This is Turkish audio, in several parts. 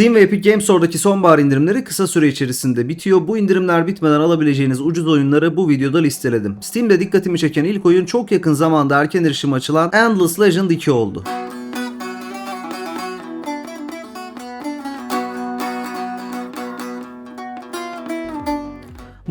Steam ve Epic Games Store'daki sonbahar indirimleri kısa süre içerisinde bitiyor. Bu indirimler bitmeden alabileceğiniz ucuz oyunları bu videoda listeledim. Steam'de dikkatimi çeken ilk oyun çok yakın zamanda erken erişim açılan Endless Legend 2 oldu.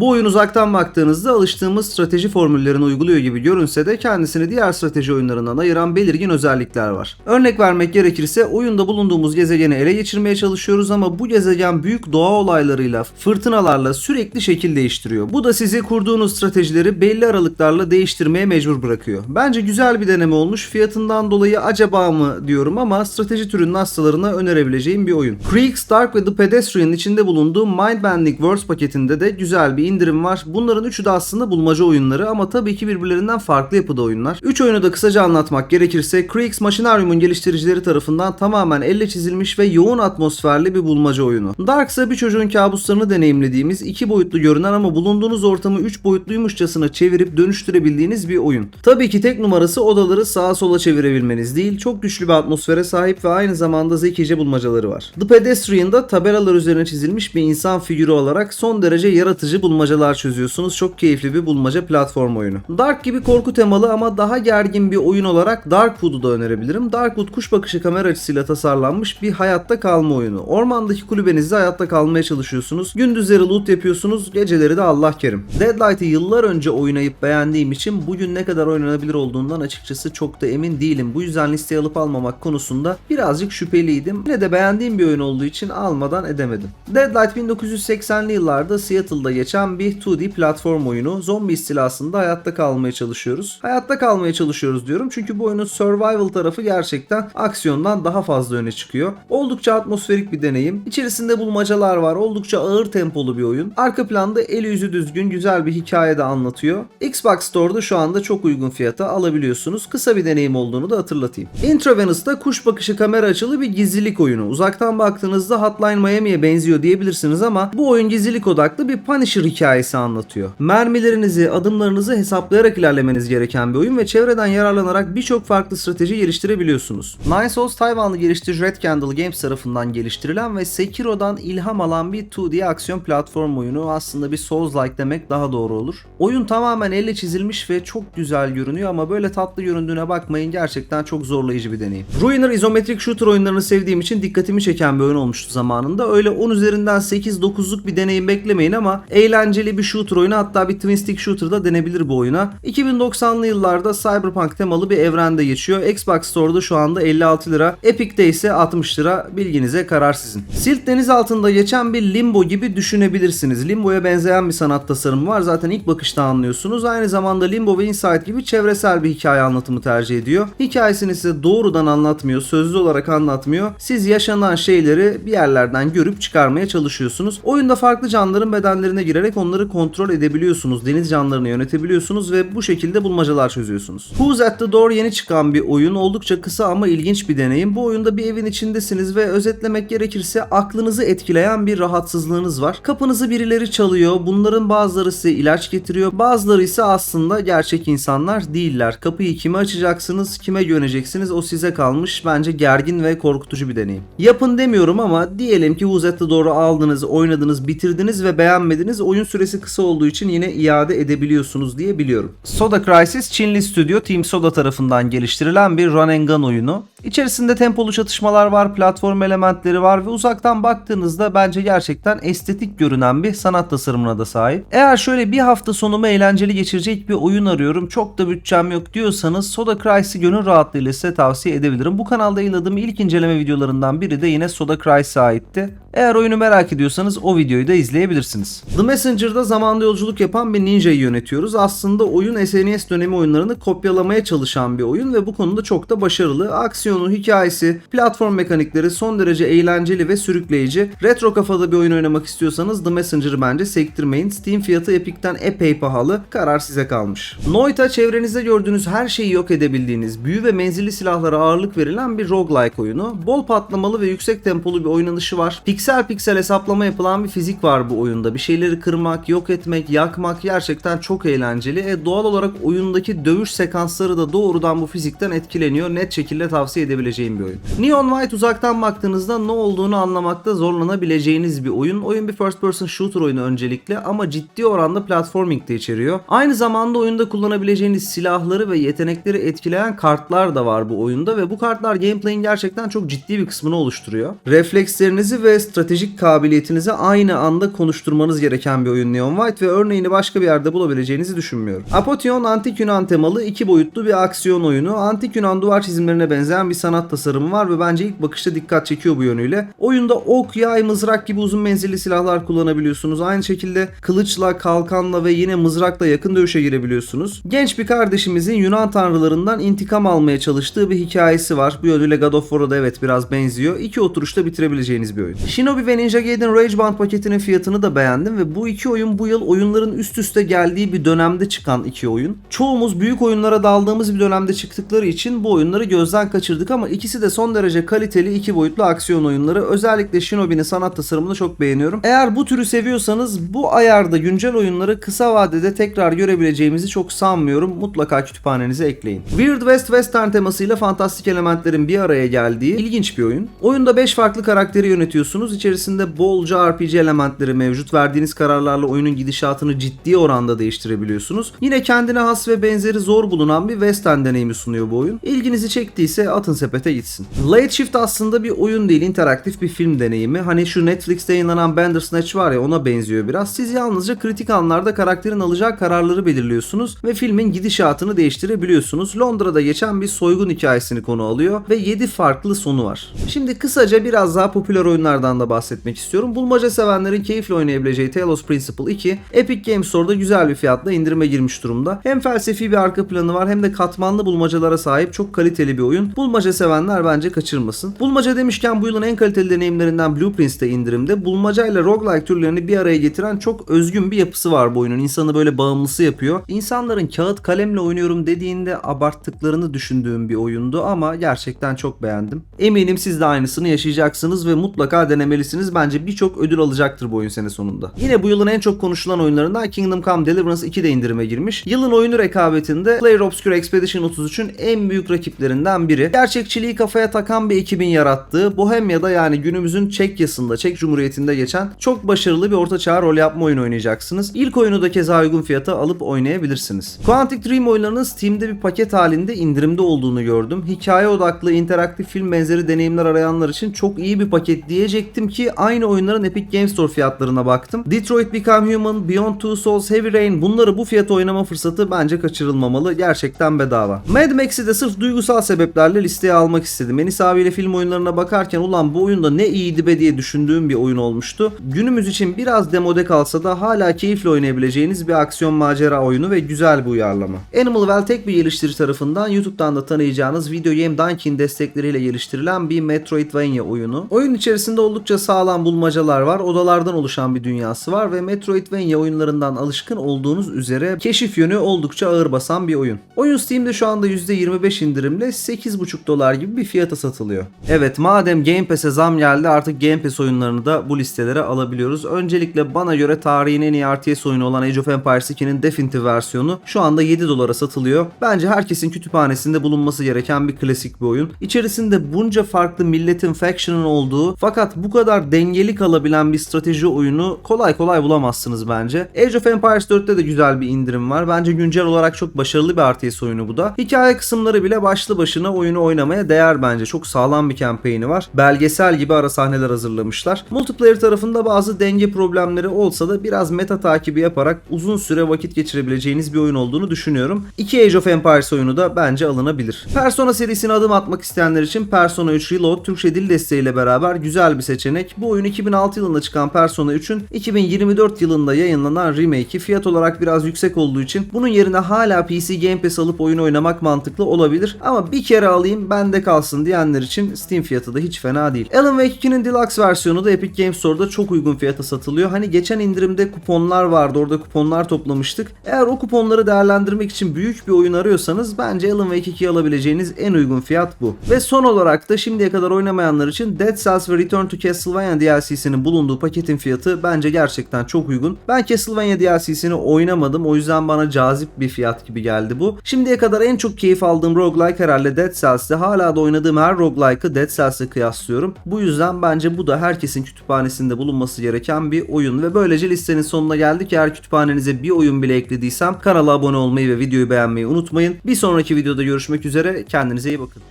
Bu oyun uzaktan baktığınızda alıştığımız strateji formüllerini uyguluyor gibi görünse de kendisini diğer strateji oyunlarından ayıran belirgin özellikler var. Örnek vermek gerekirse oyunda bulunduğumuz gezegeni ele geçirmeye çalışıyoruz ama bu gezegen büyük doğa olaylarıyla, fırtınalarla sürekli şekil değiştiriyor. Bu da sizi kurduğunuz stratejileri belli aralıklarla değiştirmeye mecbur bırakıyor. Bence güzel bir deneme olmuş. Fiyatından dolayı acaba mı diyorum ama strateji türünün hastalarına önerebileceğim bir oyun. Creeks, Dark ve The Pedestrian'ın içinde bulunduğu Mindbending Worlds paketinde de güzel bir indirim var. Bunların üçü de aslında bulmaca oyunları ama tabii ki birbirlerinden farklı yapıda oyunlar. Üç oyunu da kısaca anlatmak gerekirse Creeks Machinarium'un geliştiricileri tarafından tamamen elle çizilmiş ve yoğun atmosferli bir bulmaca oyunu. Dark ise bir çocuğun kabuslarını deneyimlediğimiz iki boyutlu görünen ama bulunduğunuz ortamı üç boyutluymuşçasına çevirip dönüştürebildiğiniz bir oyun. Tabii ki tek numarası odaları sağa sola çevirebilmeniz değil, çok güçlü bir atmosfere sahip ve aynı zamanda zekice bulmacaları var. The Pedestrian'da tabelalar üzerine çizilmiş bir insan figürü olarak son derece yaratıcı bulmacalar çözüyorsunuz. Çok keyifli bir bulmaca platform oyunu. Dark gibi korku temalı ama daha gergin bir oyun olarak Darkwood'u da önerebilirim. Darkwood kuş bakışı kamera açısıyla tasarlanmış bir hayatta kalma oyunu. Ormandaki kulübenizde hayatta kalmaya çalışıyorsunuz. Gündüzleri loot yapıyorsunuz, geceleri de Allah kerim. Deadlight'ı yıllar önce oynayıp beğendiğim için bugün ne kadar oynanabilir olduğundan açıkçası çok da emin değilim. Bu yüzden listeye alıp almamak konusunda birazcık şüpheliydim. Yine de beğendiğim bir oyun olduğu için almadan edemedim. Deadlight 1980'li yıllarda Seattle'da geçen bir 2D platform oyunu. Zombi istilasında hayatta kalmaya çalışıyoruz. Hayatta kalmaya çalışıyoruz diyorum çünkü bu oyunun survival tarafı gerçekten aksiyondan daha fazla öne çıkıyor. Oldukça atmosferik bir deneyim. İçerisinde bulmacalar var. Oldukça ağır tempolu bir oyun. Arka planda eli yüzü düzgün güzel bir hikaye de anlatıyor. Xbox Store'da şu anda çok uygun fiyata alabiliyorsunuz. Kısa bir deneyim olduğunu da hatırlatayım. Intravenous kuş bakışı kamera açılı bir gizlilik oyunu. Uzaktan baktığınızda Hotline Miami'ye benziyor diyebilirsiniz ama bu oyun gizlilik odaklı bir Punisher hikayesi anlatıyor. Mermilerinizi, adımlarınızı hesaplayarak ilerlemeniz gereken bir oyun ve çevreden yararlanarak birçok farklı strateji geliştirebiliyorsunuz. Nine Souls Tayvanlı geliştirici Red Candle Games tarafından geliştirilen ve Sekiro'dan ilham alan bir 2D aksiyon platform oyunu. Aslında bir Souls-like demek daha doğru olur. Oyun tamamen elle çizilmiş ve çok güzel görünüyor ama böyle tatlı göründüğüne bakmayın gerçekten çok zorlayıcı bir deneyim. Ruiner izometrik shooter oyunlarını sevdiğim için dikkatimi çeken bir oyun olmuştu zamanında. Öyle 10 üzerinden 8-9'luk bir deneyim beklemeyin ama eğlenceli bir shooter oyunu hatta bir twin stick shooter da denebilir bu oyuna. 2090'lı yıllarda cyberpunk temalı bir evrende geçiyor. Xbox Store'da şu anda 56 lira. Epic'te ise 60 lira. Bilginize karar sizin. Silt deniz altında geçen bir limbo gibi düşünebilirsiniz. Limbo'ya benzeyen bir sanat tasarımı var. Zaten ilk bakışta anlıyorsunuz. Aynı zamanda Limbo ve Inside gibi çevresel bir hikaye anlatımı tercih ediyor. Hikayesini size doğrudan anlatmıyor. Sözlü olarak anlatmıyor. Siz yaşanan şeyleri bir yerlerden görüp çıkarmaya çalışıyorsunuz. Oyunda farklı canlıların bedenlerine girerek onları kontrol edebiliyorsunuz. Deniz canlılarını yönetebiliyorsunuz ve bu şekilde bulmacalar çözüyorsunuz. Who's at the Door yeni çıkan bir oyun. Oldukça kısa ama ilginç bir deneyim. Bu oyunda bir evin içindesiniz ve özetlemek gerekirse aklınızı etkileyen bir rahatsızlığınız var. Kapınızı birileri çalıyor. Bunların bazıları size ilaç getiriyor. Bazıları ise aslında gerçek insanlar değiller. Kapıyı kime açacaksınız, kime güveneceksiniz o size kalmış. Bence gergin ve korkutucu bir deneyim. Yapın demiyorum ama diyelim ki Who's at the Door'u aldınız, oynadınız, bitirdiniz ve beğenmediniz. Oyun süresi kısa olduğu için yine iade edebiliyorsunuz diye biliyorum. Soda Crisis Çinli stüdyo Team Soda tarafından geliştirilen bir run and gun oyunu. İçerisinde tempolu çatışmalar var, platform elementleri var ve uzaktan baktığınızda bence gerçekten estetik görünen bir sanat tasarımına da sahip. Eğer şöyle bir hafta sonumu eğlenceli geçirecek bir oyun arıyorum, çok da bütçem yok diyorsanız Soda Crysis'i gönül rahatlığıyla size tavsiye edebilirim. Bu kanalda yayınladığım ilk inceleme videolarından biri de yine Soda Crysis'e aitti. Eğer oyunu merak ediyorsanız o videoyu da izleyebilirsiniz. The Messenger'da zamanda yolculuk yapan bir ninja'yı yönetiyoruz. Aslında oyun SNES dönemi oyunlarını kopyalamaya çalışan bir oyun ve bu konuda çok da başarılı. Aksiyonu, hikayesi, platform mekanikleri son derece eğlenceli ve sürükleyici. Retro kafada bir oyun oynamak istiyorsanız The Messenger'ı bence sektirmeyin. Steam fiyatı Epic'ten epey pahalı. Karar size kalmış. Noita çevrenizde gördüğünüz her şeyi yok edebildiğiniz, büyü ve menzilli silahlara ağırlık verilen bir roguelike oyunu. Bol patlamalı ve yüksek tempolu bir oynanışı var. Piksel piksel hesaplama yapılan bir fizik var bu oyunda. Bir şeyleri kırma kırmak, yok etmek, yakmak gerçekten çok eğlenceli. E, doğal olarak oyundaki dövüş sekansları da doğrudan bu fizikten etkileniyor. Net şekilde tavsiye edebileceğim bir oyun. Neon White uzaktan baktığınızda ne olduğunu anlamakta zorlanabileceğiniz bir oyun. Oyun bir first person shooter oyunu öncelikle ama ciddi oranda platforming de içeriyor. Aynı zamanda oyunda kullanabileceğiniz silahları ve yetenekleri etkileyen kartlar da var bu oyunda ve bu kartlar gameplay'in gerçekten çok ciddi bir kısmını oluşturuyor. Reflekslerinizi ve stratejik kabiliyetinizi aynı anda konuşturmanız gereken bir oyun Neon White ve örneğini başka bir yerde bulabileceğinizi düşünmüyorum. Apotheon Antik Yunan temalı iki boyutlu bir aksiyon oyunu. Antik Yunan duvar çizimlerine benzeyen bir sanat tasarımı var ve bence ilk bakışta dikkat çekiyor bu yönüyle. Oyunda ok, yay, mızrak gibi uzun menzilli silahlar kullanabiliyorsunuz. Aynı şekilde kılıçla, kalkanla ve yine mızrakla yakın dövüşe girebiliyorsunuz. Genç bir kardeşimizin Yunan tanrılarından intikam almaya çalıştığı bir hikayesi var. Bu yönüyle God of War'a da evet biraz benziyor. İki oturuşta bitirebileceğiniz bir oyun. Shinobi ve Ninja Gaiden Rage Band paketinin fiyatını da beğendim ve bu iki oyun bu yıl oyunların üst üste geldiği bir dönemde çıkan iki oyun. Çoğumuz büyük oyunlara daldığımız bir dönemde çıktıkları için bu oyunları gözden kaçırdık ama ikisi de son derece kaliteli iki boyutlu aksiyon oyunları. Özellikle Shinobi'nin sanat tasarımını çok beğeniyorum. Eğer bu türü seviyorsanız bu ayarda güncel oyunları kısa vadede tekrar görebileceğimizi çok sanmıyorum. Mutlaka kütüphanenize ekleyin. Weird West Western temasıyla fantastik elementlerin bir araya geldiği ilginç bir oyun. Oyunda 5 farklı karakteri yönetiyorsunuz. İçerisinde bolca RPG elementleri mevcut. Verdiğiniz kararlarla oyunun gidişatını ciddi oranda değiştirebiliyorsunuz. Yine kendine has ve benzeri zor bulunan bir western deneyimi sunuyor bu oyun. İlginizi çektiyse atın sepete gitsin. Late Shift aslında bir oyun değil, interaktif bir film deneyimi. Hani şu Netflix'te yayınlanan Bandersnatch var ya ona benziyor biraz. Siz yalnızca kritik anlarda karakterin alacağı kararları belirliyorsunuz ve filmin gidişatını değiştirebiliyorsunuz. Londra'da geçen bir soygun hikayesini konu alıyor ve 7 farklı sonu var. Şimdi kısaca biraz daha popüler oyunlardan da bahsetmek istiyorum. Bulmaca sevenlerin keyifle oynayabileceği Talos Principle 2 Epic Games Store'da güzel bir fiyatla indirime girmiş durumda. Hem felsefi bir arka planı var hem de katmanlı bulmacalara sahip çok kaliteli bir oyun. Bulmaca sevenler bence kaçırmasın. Bulmaca demişken bu yılın en kaliteli deneyimlerinden Blueprints de indirimde. Bulmaca ile roguelike türlerini bir araya getiren çok özgün bir yapısı var bu oyunun. İnsanı böyle bağımlısı yapıyor. İnsanların kağıt kalemle oynuyorum dediğinde abarttıklarını düşündüğüm bir oyundu ama gerçekten çok beğendim. Eminim siz de aynısını yaşayacaksınız ve mutlaka denemelisiniz. Bence birçok ödül alacaktır bu oyun sene sonunda. Yine bu yılın en çok konuşulan oyunlarından Kingdom Come Deliverance 2 de indirime girmiş. Yılın oyunu rekabetinde Player Obscure Expedition 33'ün en büyük rakiplerinden biri. Gerçekçiliği kafaya takan bir ekibin yarattığı Bohemia'da yani günümüzün Çekya'sında, Çek Cumhuriyeti'nde geçen çok başarılı bir ortaçağ rol yapma oyunu oynayacaksınız. İlk oyunu da keza uygun fiyata alıp oynayabilirsiniz. Quantic Dream oyunlarının Steam'de bir paket halinde indirimde olduğunu gördüm. Hikaye odaklı interaktif film benzeri deneyimler arayanlar için çok iyi bir paket diyecektim ki aynı oyunların Epic Games Store fiyatlarına baktım. Detroit Become Human, Beyond Two Souls, Heavy Rain bunları bu fiyata oynama fırsatı bence kaçırılmamalı. Gerçekten bedava. Mad Max'i de sırf duygusal sebeplerle listeye almak istedim. Enis abiyle film oyunlarına bakarken ulan bu oyunda ne iyiydi be diye düşündüğüm bir oyun olmuştu. Günümüz için biraz demode kalsa da hala keyifle oynayabileceğiniz bir aksiyon macera oyunu ve güzel bir uyarlama. Animal Well tek bir geliştirici tarafından YouTube'dan da tanıyacağınız Video Game Donkey'in destekleriyle geliştirilen bir Metroidvania oyunu. Oyun içerisinde oldukça sağlam bulmacalar var, odalardan oluşan bir dünyası var ve Metroidvania oyunlarından alışkın olduğunuz üzere keşif yönü oldukça ağır basan bir oyun. Oyun Steam'de şu anda %25 indirimle 8,5 dolar gibi bir fiyata satılıyor. Evet madem Game Pass'e zam geldi artık Game Pass oyunlarını da bu listelere alabiliyoruz. Öncelikle bana göre tarihin en iyi RTS oyunu olan Age of Empires 2'nin Definitive versiyonu şu anda 7 dolara satılıyor. Bence herkesin kütüphanesinde bulunması gereken bir klasik bir oyun. İçerisinde bunca farklı milletin faction'ın olduğu fakat bu kadar dengeli kalabilen bir strateji oyunu kolay kolay bulamazsınız bence. Age of Empires 4'te de güzel bir indirim var. Bence güncel olarak çok başarılı bir RTS oyunu bu da. Hikaye kısımları bile başlı başına oyunu oynamaya değer bence. Çok sağlam bir kampanyonu var. Belgesel gibi ara sahneler hazırlamışlar. Multiplayer tarafında bazı denge problemleri olsa da biraz meta takibi yaparak uzun süre vakit geçirebileceğiniz bir oyun olduğunu düşünüyorum. İki Age of Empires oyunu da bence alınabilir. Persona serisine adım atmak isteyenler için Persona 3 Reload Türkçe dil desteğiyle beraber güzel bir seçenek. Bu oyun 2006 yılında çıkan Persona 3'ün 2024 yılında yayınlanan remake'i fiyat olarak biraz yüksek olduğu için bunun yerine hala PC Game Pass alıp oyun oynamak mantıklı olabilir. Ama bir kere alayım bende kalsın diyenler için Steam fiyatı da hiç fena değil. Alan Wake 2'nin Deluxe versiyonu da Epic Games Store'da çok uygun fiyata satılıyor. Hani geçen indirimde kuponlar vardı orada kuponlar toplamıştık. Eğer o kuponları değerlendirmek için büyük bir oyun arıyorsanız bence Alan Wake 2'yi alabileceğiniz en uygun fiyat bu. Ve son olarak da şimdiye kadar oynamayanlar için Dead Cells ve Return to Castlevania DLC'sinin bulunduğu paketin fiyatı bence gerçekten çok uygun. Ben Castlevania DLC'sini oynamadım o yüzden bana cazip bir fiyat gibi geldi bu. Şimdiye kadar en çok keyif aldığım roguelike herhalde Dead Cells'ti. Hala da oynadığım her roguelike'ı Dead Cells'e kıyaslıyorum. Bu yüzden bence bu da herkesin kütüphanesinde bulunması gereken bir oyun ve böylece listenin sonuna geldik. Eğer kütüphanenize bir oyun bile eklediysem kanala abone olmayı ve videoyu beğenmeyi unutmayın. Bir sonraki videoda görüşmek üzere. Kendinize iyi bakın.